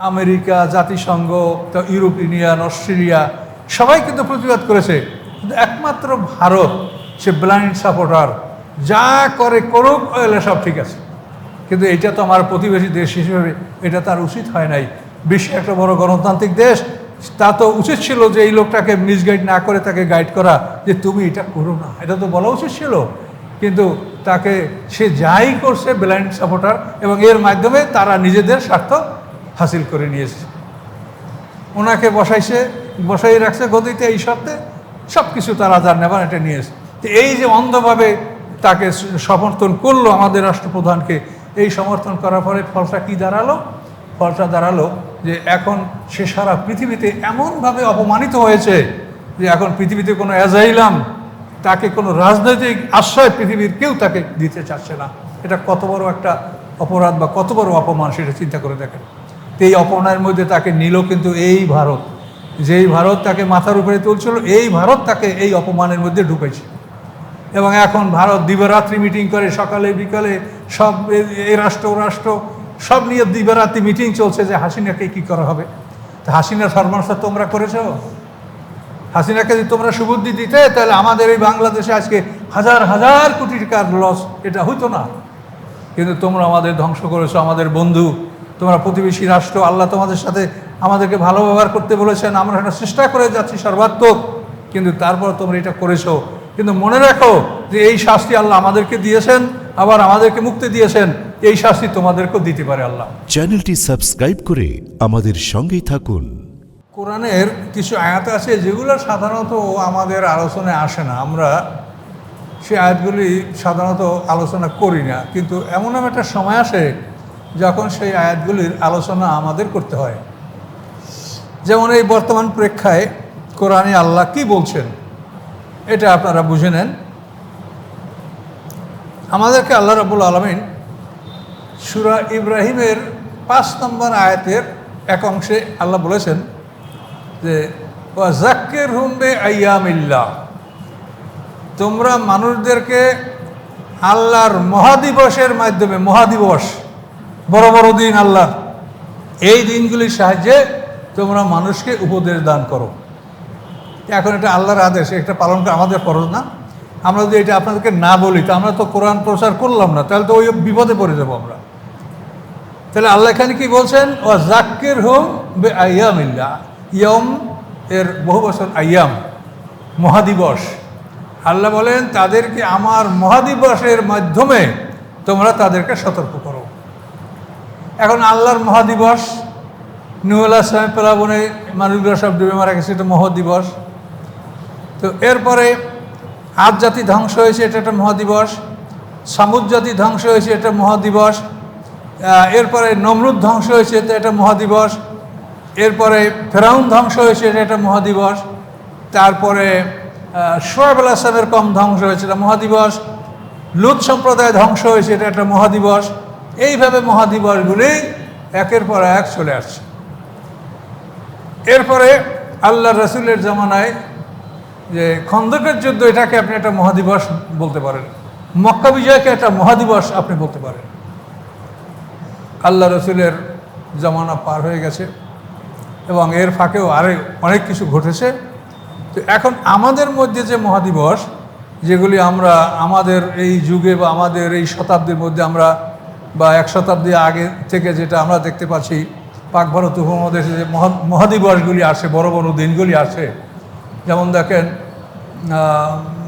America, জাতিসংঘ, তো Europe union, Australia, সবাই কিন্তু প্রতিবাদ করেছে। কিন্তু একমাত্র ভারত, সে ব্লাইন্ড সাপোর্টার যা করে করুক এলে সব ঠিক আছে। কিন্তু এটা তো আমার প্রতিবেশী দেশ হিসেবে, এটা তার উচিত হয় নাই। বিশ্বে একটা বড় গণতান্ত্রিক দেশ, তা তো উচিত ছিল যে এই লোকটাকে মিসগাইড না করে তাকে গাইড করা, যে তুমি এটা করো না। এটা তো বলা উচিত ছিল। কিন্তু তাকে, সে যাই করছে ব্লাইন্ড সাপোর্টার এবং এর মাধ্যমে তারা নিজেদের স্বার্থ হাসিল করে নিয়েছে। ওনাকে বসাইছে বসাই রাখছে গদিতে এই সপ্তে সব কিছু তারা যার নেবার এটা নিয়েছে। তো এই যে অন্ধভাবে তাকে সমর্থন করল আমাদের রাষ্ট্রপ্রধানকে, এই সমর্থন করার পরে ফলটা কি দাঁড়াল? ফলটা দাঁড়াল যে এখন সে সারা পৃথিবীতে এমনভাবে অপমানিত হয়েছে যে এখন পৃথিবীতে কোনো অ্যাজাইলাম, তাকে কোনো রাজনৈতিক আশ্রয় পৃথিবীর কেউ তাকে দিতে চাচ্ছে না। এটা কত বড় একটা অপরাধ বা কত বড় অপমান সেটা চিন্তা করে দেখেন। এই অপমানের মধ্যে তাকে নিল কিন্তু এই ভারত। যেই ভারত তাকে মাথার উপরে তুলছিল, এই ভারত তাকে এই অপমানের মধ্যে ঢুকেছে এবং এখন ভারত দিবারাত্রি মিটিং করে, সকালে, বিকালে সব এই রাষ্ট্র রাষ্ট্র সব নিয়ে দিবারাত্রি মিটিং চলছে যে হাসিনাকে কি করা হবে। তা হাসিনার ফরমানসা তোমরা করেছ? হাসিনাকে যদি তোমরা সুবুদ্ধি দিতে, তাহলে আমাদের এই বাংলাদেশে আজকে হাজার হাজার কোটি টাকার লস, এটা হইতো না। কিন্তু তোমরা আমাদের ধ্বংস করেছ, আমাদের বন্ধু তোমরা প্রতিবেশী রাষ্ট্র আল্লাহ তোমাদের সাথে আমাদেরকে ভালো ব্যবহার করতে বলেছেন। আমরা এটা চেষ্টা করে যাচ্ছি সর্বাত্মক কিন্তু তারপর তোমরা এটা করেছ। কিন্তু মনে রাখো যে এই শাস্তি আল্লাহ আমাদেরকে দিয়েছেন আবার আমাদেরকে মুক্তি দিয়েছেন। এই শাস্তি তোমাদেরকেও দিতে পারে আল্লাহ। চ্যানেলটি সাবস্ক্রাইব করে আমাদের সঙ্গেই থাকুন। কোরআনের কিছু আয়াত আছে যেগুলো সাধারণত আমাদের আলোচনায় আসে না। আমরা সেই আয়াতগুলি সাধারণত আলোচনা করি না কিন্তু এমন একটা সময় আসে যখন সেই আয়াতগুলির আলোচনা আমাদের করতে হয়। যেমন এই বর্তমান প্রেক্ষায় কোরআনে আল্লাহ কি বলছেন, এটা আপনারা বুঝে নেন। আমাদেরকে আল্লাহ রাবুল আলমিন সুরা ইব্রাহিমের পাঁচ নম্বর আয়াতের এক অংশে আল্লাহ বলেছেন যে জাক্কের হুমবে আয়ামিল্লা তোমরা মানুষদেরকে আল্লাহর মহাদিবসের মাধ্যমে, মহাদিবস বড় বড় দিন আল্লাহ এই দিনগুলির সাহায্যে তোমরা মানুষকে উপদেশ দান করো। এখন এটা আল্লাহর আদেশ, এটা পালন করা আমাদের ফরজ না। আমরা যদি এটা আপনাদেরকে না বলি, তো আমরা তো কোরআন প্রচার করলাম না, তাহলে তো ওই বিপদে পড়ে যাব আমরা। তাহলে আল্লাহ এখানে কি বলছেন? ও জাক্কির হোম বে আয়াম ইল্লা ইয়ম এর বহু বছর আয়াম, মহাদিবস। আল্লাহ বলেন, তাদেরকে আমার মহাদিবসের মাধ্যমে তোমরা তাদেরকে সতর্ক করো। এখন আল্লাহর মহাদিবস নুহুল্লাহ সাহেব প্লাবনে মানুষগুলো সব ডুবে মারা গেছে, এটা মহাদিবস। তো এরপরে আজ জাতি ধ্বংস হয়েছে, এটা একটা মহাদিবস। সামুদ জাতি ধ্বংস হয়েছে, এটা মহাদিবস। এরপরে নমরুদ ধ্বংস হয়েছে, এটা মহাদিবস। এরপরে ফেরাউন ধ্বংস হয়েছে, এটা একটা মহাদিবস। তারপরে সোয়েব আল আসলামের কম ধ্বংস হয়েছে, এটা মহাদিবস। লুত সম্প্রদায় ধ্বংস হয়েছে, এটা একটা মহাদিবস। এইভাবে মহাদিবসগুলি একের পর এক চলে আসছে। এরপরে আল্লাহ রসুলের জমানায় যে খন্দকের যুদ্ধ, এটাকে আপনি একটা মহাদিবস বলতে পারেন। মক্কা বিজয়কে একটা মহাদিবস আপনি বলতে পারেন। আল্লাহ রসুলের জমানা পার হয়ে গেছে এবং এর ফাঁকেও আরে অনেক কিছু ঘটেছে। তো এখন আমাদের মধ্যে যে মহাদিবস, যেগুলি আমরা আমাদের এই যুগে বা আমাদের এই শতাব্দীর মধ্যে আমরা বা এক শতাব্দী আগে থেকে যেটা আমরা দেখতে পাচ্ছি, পাক ভারত উপমহাদেশে যে মহা- মহাদিবসগুলি আসে, বড় বড় দিনগুলি আসে। যেমন দেখেন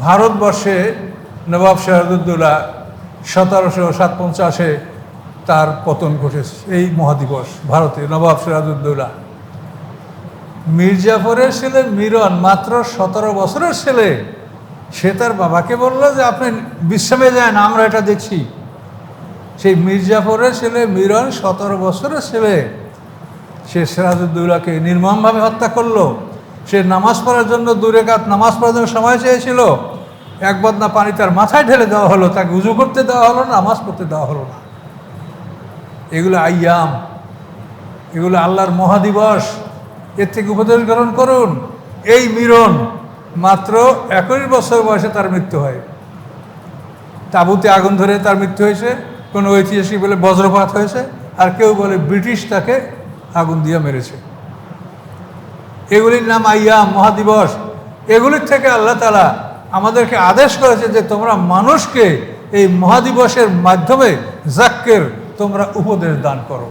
ভারতবর্ষে নবাব সিরাজউদ্দৌলা সতেরোশো সাত পঞ্চাশে তার পতন ঘটেছে, এই মহাদিবস, ভারতে নবাব সিরাজউদ্দৌলা। মির্জাফরের ছেলে মিরন মাত্র সতেরো বছরের ছেলে, সে তার বাবাকে বলল যে, আপনি বিশ্রামে যান, আমরা এটা দেখছি। সেই মির্জাফরের ছেলে মিরন সতেরো বছরের ছেলে। সে সিরাজউদ্দৌলাকে নির্মমভাবে হত্যা করল। সে নামাজ পড়ার জন্য দূরে কাত নামাজ পড়ার জন্য সময় চেয়েছিল। এক বদনা পানি তার মাথায় ঢেলে দেওয়া হলো, তাকে উজু করতে দেওয়া হলো না, নামাজ পড়তে দেওয়া হলো না। এগুলো আইয়াম এগুলো আল্লাহর মহাদিবস। এর থেকে উপদেশ গ্রহণ করুন। এই মিরন মাত্র একুশ বছর বয়সে তার মৃত্যু হয়। তাঁবুতে আগুন ধরে তার মৃত্যু হয়েছে। কোনো ঐতিহাসিক বলে বজ্রপাত হয়েছে, আর কেউ বলে ব্রিটিশ তাকে আগুন দিয়ে মেরেছে। এগুলির নাম আইয়াম মহাদিবস। এগুলির থেকে আল্লাহ তালা আমাদেরকে আদেশ করেছে যে তোমরা মানুষকে এই মহাদিবসের মাধ্যমে জাক্কের তোমরা উপদেশ দান করো।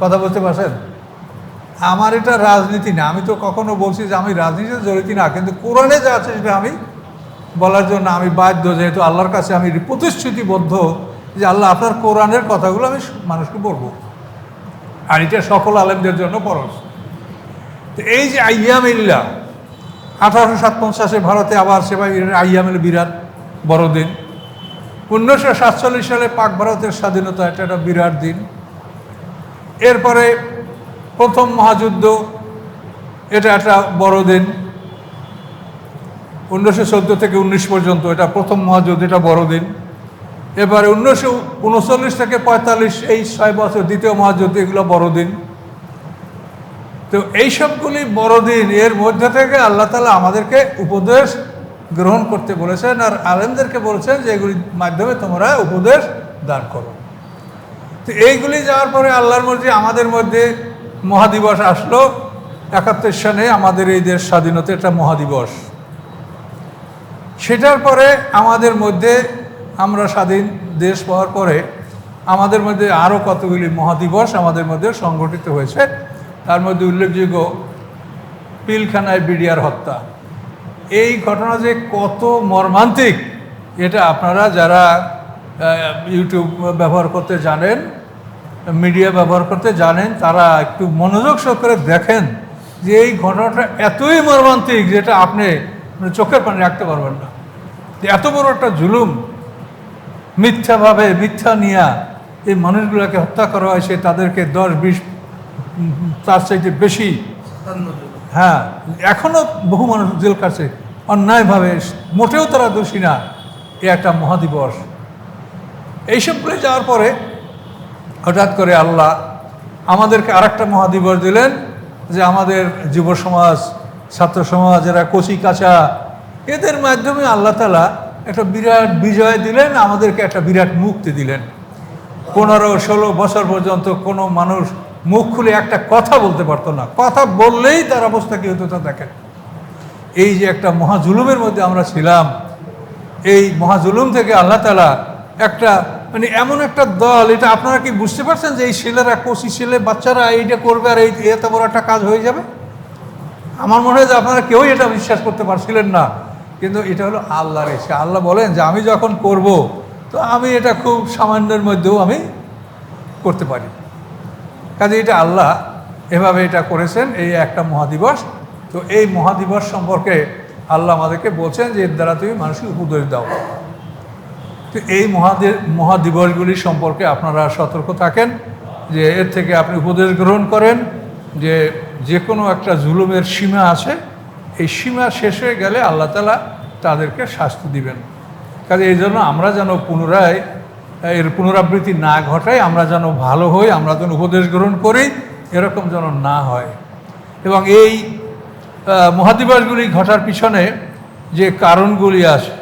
কথা বলতে পারছেন? আমার এটা রাজনীতি না। আমি তো কখনো বলছি যে আমি রাজনীতিতে জড়িত না, কিন্তু কোরআনে যা আছে সেটা আমি বলার জন্য আমি বাধ্য, যেহেতু আল্লাহর কাছে আমি প্রতিশ্রুতিবদ্ধ যে আল্লাহ আপনার কোরআনের কথাগুলো আমি মানুষকে বলব। আর এটা সকল আলেমদের জন্য পরশ তো এই যে আইয়ামিল্লা, আঠারোশো সাতপঞ্চাশে ভারতে আবার সেবাই আইয়ামিল বিরাট বড়দিন উনিশশো সাতচল্লিশ সালে পাক ভারতের স্বাধীনতা, এটা একটা বিরাট দিন। এরপরে প্রথম মহাযুদ্ধ, এটা একটা বড় দিন। উনিশশো চোদ্দ থেকে উনিশ পর্যন্ত, এটা প্রথম মহাযুদ্ধ, এটা বড়দিন এবারে উনিশশো উনচল্লিশ থেকে পঁয়তাল্লিশ, এই ছয় বছর দ্বিতীয় মহাযুদ্ধ, এগুলো বড়দিন তো এই সবগুলি বড়দিন এর মধ্যে থেকে আল্লাহ তালা আমাদেরকে উপদেশ গ্রহণ করতে বলেছেন আর আলেমদেরকে বলেছেন যে এগুলির মাধ্যমে তোমরা উপদেশ দান করো। তো এইগুলি যাওয়ার পরে আল্লাহর মর্জি আমাদের মধ্যে মহাদিবস আসলো। একাত্তর সালে আমাদের এই দেশ স্বাধীনতা একটা মহাদিবস। সেটার পরে আমাদের মধ্যে আমরা স্বাধীন দেশ পাওয়ার পরে আমাদের মধ্যে আরও কতগুলি মহাদিবস আমাদের মধ্যে সংগঠিত হয়েছে। তার মধ্যে উল্লেখযোগ্য পিলখানায় বিডিআর হত্যা। এই ঘটনা যে কত মর্মান্তিক, এটা আপনারা যারা ইউটিউব ব্যবহার করতে জানেন, মিডিয়া ব্যবহার করতে জানেন, তারা একটু মনোযোগ সহকারে দেখেন যে এই ঘটনাটা এতই মর্মান্তিক যেটা আপনি মানে চোখের পানি রাখতে পারবেন না। এত বড় একটা জুলুম, মিথ্যাভাবে মিথ্যা নিয়া এই মানুষগুলোকে হত্যা করা হয়েছে তাদেরকে দশ, বিশ, তার চাইতে বেশি। হ্যাঁ এখনও বহু মানুষ জেল কাটছে অন্যায়ভাবে, মোটেও তারা দোষী না। এ একটা মহাদিবস। এইসবগুলো যাওয়ার পরে হঠাৎ করে আল্লাহ আমাদেরকে আরেকটা মহাদিবস দিলেন যে আমাদের যুব সমাজ ছাত্র সমাজ এরা কচি কাঁচা, এদের মাধ্যমে আল্লাহ তালা একটা বিরাট বিজয় দিলেন, আমাদেরকে একটা বিরাট মুক্তি দিলেন। পনেরো, ষোলো বছর পর্যন্ত কোনো মানুষ মুখ খুলে একটা কথা বলতে পারতো না। কথা বললেই তার অবস্থা কী হতো তা দেখেন। এই যে একটা মহাজুলুমের মধ্যে আমরা ছিলাম, এই মহাজুলুম থেকে আল্লাহ তালা একটা মানে এমন একটা দল, এটা আপনারা কি বুঝতে পারছেন যে এই ছেলেরা কচি ছেলে, বাচ্চারা এইটা করবে আর এই, এত বড় একটা কাজ হয়ে যাবে? আমার মনে হয় যে আপনারা কেউই এটা বিশ্বাস করতে পারছিলেন না। কিন্তু এটা হলো আল্লাহর ইচ্ছা। আল্লাহ বলেন যে আমি যখন করব, তো আমি এটা খুব সামান্যের মধ্যেও আমি করতে পারি। কাজে এটা আল্লাহ এভাবে এটা করেছেন, এই একটা মহাদিবস। তো এই মহাদিবস সম্পর্কে আল্লাহ আমাদেরকে বলছেন যে এর দ্বারা তুমি মানুষকে উপদেশ দাও। তো এই মহাদে, মহাদিবসগুলি সম্পর্কে আপনারা সতর্ক থাকেন যে এর থেকে আপনি উপদেশ গ্রহণ করেন যে যে কোনো একটা জুলুমের সীমা আছে, এই সীমা শেষ হয়ে গেলে আল্লাহ তালা তাদেরকে শাস্তি দিবেন। কাজে এই জন্য আমরা যেন পুনরায়, এর পুনরাবৃত্তি না ঘটাই, আমরা যেন ভালো হই, আমরা যেন উপদেশ গ্রহণ করি, এরকম যেন না হয়। এবং এই মহাদিবাসগুলি ঘটার পিছনে যে কারণগুলি আছে,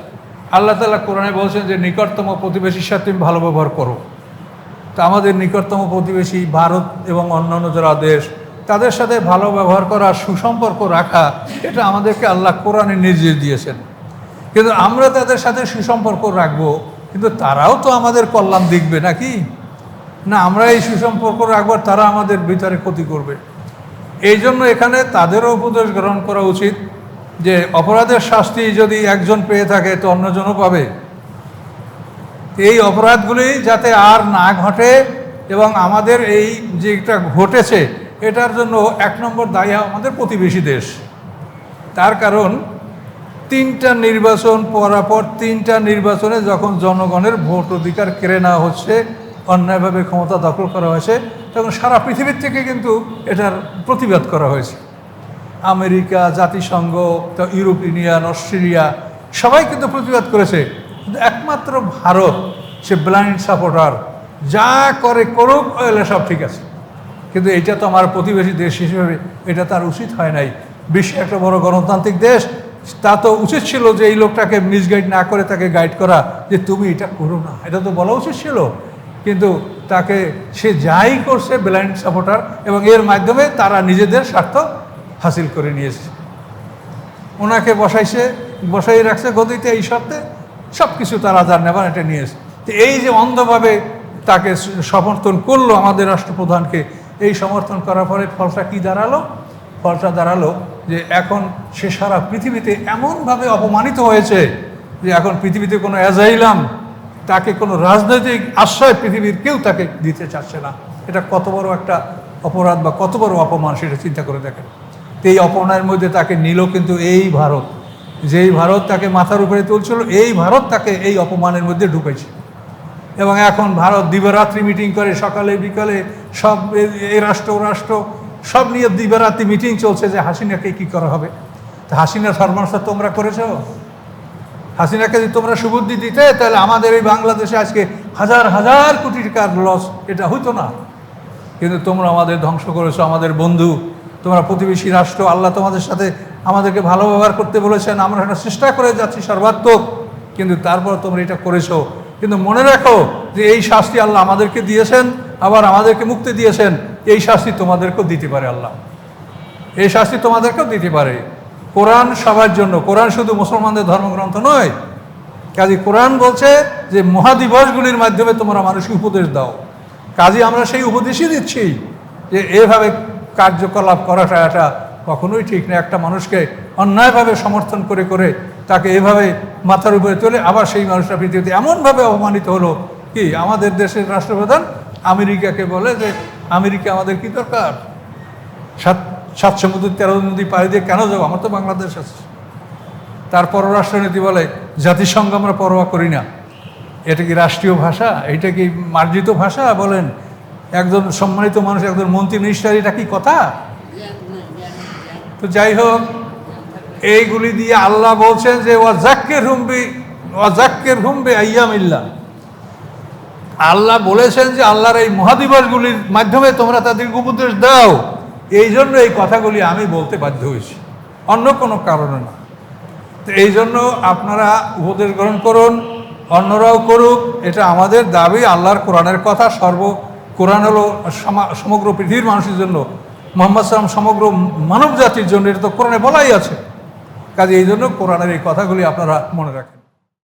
আল্লাহ তালা কোরআনে বলছেন যে, নিকটতম প্রতিবেশীর সাথে তুমি ভালো ব্যবহার করো। তা আমাদের নিকটতম প্রতিবেশী ভারত এবং অন্যান্য যারা দেশ তাদের সাথে ভালো ব্যবহার করা, সুসম্পর্ক রাখা, এটা আমাদেরকে আল্লাহ কোরআনে নির্দেশ দিয়েছেন। কিন্তু আমরা তাদের সাথে সুসম্পর্ক রাখব, কিন্তু তারাও তো আমাদের কল্যাণ দেখবে নাকি? না, আমরা এই সুসম্পর্ক রাখব, তারা আমাদের ভিতরে ক্ষতি করবে। এই জন্য এখানে তাদেরও উপদেশ গ্রহণ করা উচিত যে অপরাধের শাস্তি যদি একজন পেয়ে থাকে, তো অন্যজনও পাবে। এই অপরাধগুলি যাতে আর না ঘটে এবং আমাদের এই যেটা ঘটেছে এটার জন্য এক নম্বর দায়ী আমাদের প্রতিবেশী দেশ। তার কারণ, তিনটা নির্বাচন পরাপর তিনটা নির্বাচনে যখন জনগণের ভোট অধিকার কেড়ে নেওয়া হচ্ছে, অন্যায়ভাবে ক্ষমতা দখল করা হয়েছে, তখন সারা পৃথিবীর থেকে কিন্তু এটার প্রতিবাদ করা হয়েছে। আমেরিকা, জাতিসংঘ ইউরোপ ইউনিয়ন, অস্ট্রেলিয়া, সবাই কিন্তু প্রতিবাদ করেছে। কিন্তু একমাত্র ভারত, সে ব্লাইন্ড সাপোর্টার, যা করে করুক এলে সব ঠিক আছে। কিন্তু এটা তো আমার প্রতিবেশী দেশ হিসেবে এটা তার উচিত হয় নাই। বিশ্বে একটা বড় গণতান্ত্রিক দেশ, তা তো উচিত ছিল যে এই লোকটাকে মিসগাইড না করে তাকে গাইড করা যে তুমি এটা করো না। এটা তো বলা উচিত ছিল। কিন্তু তাকে সে যাই করছে ব্লাইন্ড সাপোর্টার এবং এর মাধ্যমে তারা নিজেদের স্বার্থ হাসিল করে নিয়েছে। ওনাকে বসাইছে বসাই রাখছে গদিতে এই সপ্তাহে সব কিছু তারা যার নেবার এটা নিয়েছে তো এই যে অন্ধভাবে তাকে সমর্থন করল আমাদের রাষ্ট্রপ্রধানকে এই সমর্থন করার পরে ফলটা কি দাঁড়াল? ফলটা দাঁড়াল যে এখন সে সারা পৃথিবীতে এমনভাবে অপমানিত হয়েছে যে এখন পৃথিবীতে কোনো অ্যাজাইলাম, তাকে কোনো রাজনৈতিক আশ্রয় পৃথিবীর কেউ তাকে দিতে চাচ্ছে না। এটা কত বড় একটা অপরাধ বা কত বড় অপমান সেটা চিন্তা করে দেখেন। এই অপমানের মধ্যে তাকে নিল কিন্তু এই ভারত। যেই ভারত তাকে মাথার উপরে তুলছিল, এই ভারত তাকে এই অপমানের মধ্যে ঢুকেছে। এবং এখন ভারত দিবরাত্রি মিটিং করে সকালে, বিকালে সব এ- রাষ্ট্র, ও রাষ্ট্র, সব নিয়ে দিবারাত্রি মিটিং চলছে যে হাসিনাকে কি করা হবে। তা হাসিনার সর্বনাশা তোমরা করেছ? হাসিনাকে যদি তোমরা সুবুদ্ধি দিতে, তাহলে আমাদের এই বাংলাদেশে আজকে হাজার হাজার কোটি টাকার লস, এটা হইতো না। কিন্তু তোমরা আমাদের ধ্বংস করেছ, আমাদের বন্ধু, তোমরা প্রতিবেশী রাষ্ট্র, আল্লাহ তোমাদের সাথে আমাদেরকে ভালো ব্যবহার করতে বলেছেন, আমরা চেষ্টা করে যাচ্ছি সর্বাত্মক। কিন্তু তারপর তোমরা এটা করেছ। কিন্তু মনে রাখো যে এই শাস্তি আল্লাহ আমাদেরকে দিয়েছেন, আবার আমাদেরকে মুক্তি দিয়েছেন, এই শাস্তি তোমাদেরকেও দিতে পারে আল্লাহ। এই শাস্তি তোমাদেরকেও দিতে পারে। কোরআন সবার জন্য, কোরআন শুধু মুসলমানদের ধর্মগ্রন্থ নয়, কাজী কোরআন বলছে যে মহাদিবসগুলির মাধ্যমে তোমরা মানুষকে উপদেশ দাও। কাজী আমরা সেই উপদেশই দিচ্ছি যে এভাবে কার্যকলাপ করাটা এটা কখনোই ঠিক না। একটা মানুষকে অন্যায়ভাবে সমর্থন করে করে তাকে এভাবে মাথার উপরে তুলে আবার সেই মানুষটা পৃথিবীতে এমনভাবে অপমানিত হলো কি, আমাদের দেশের রাষ্ট্রপ্রধান আমেরিকাকে বলে যে, আমেরিকা আমাদের কি দরকার? সাত সাত সমুদ্র তেরো নদী পাড়ি দিয়ে কেন যাব? আমার তো বাংলাদেশ আছে। তার পররাষ্ট্রনীতি বলে, জাতিসংঘ আমরা পরোয়া করি না। এটা কি রাষ্ট্রীয় ভাষা? এটা কি মার্জিত ভাষা? বলেন, একজন সম্মানিত মানুষ, একজন মন্ত্রী মিনিস্টার, এটা কি কথা? তো যাই হোক, এইগুলি দিয়ে আল্লাহ বলছেন যে ওয়াজাক্কের হুম্বি ওয়াজাক্কের হুম্বে আইয়ামিল্লা আল্লাহ বলেছেন যে আল্লাহর এই মহাদিবসগুলির মাধ্যমে তোমরা তাদেরকে উপদেশ দাও। এই জন্য এই কথাগুলি আমি বলতে বাধ্য হয়েছি। অন্য কোনো কারণে না। তো এই জন্য আপনারা উপদেশ গ্রহণ করুন, অন্যরাও করুক। এটা আমাদের দাবি, আল্লাহর কোরআনের কথা। সর্ব কোরআন হলো সমা- সমগ্র পৃথিবীর মানুষের জন্য। মোহাম্মদ সালাম সমগ্র মানব জাতির জন্য এটা তো কোরআনে বলাই আছে। কাজে এই জন্য কোরআনের এই কথাগুলি আপনারা মনে রাখেন।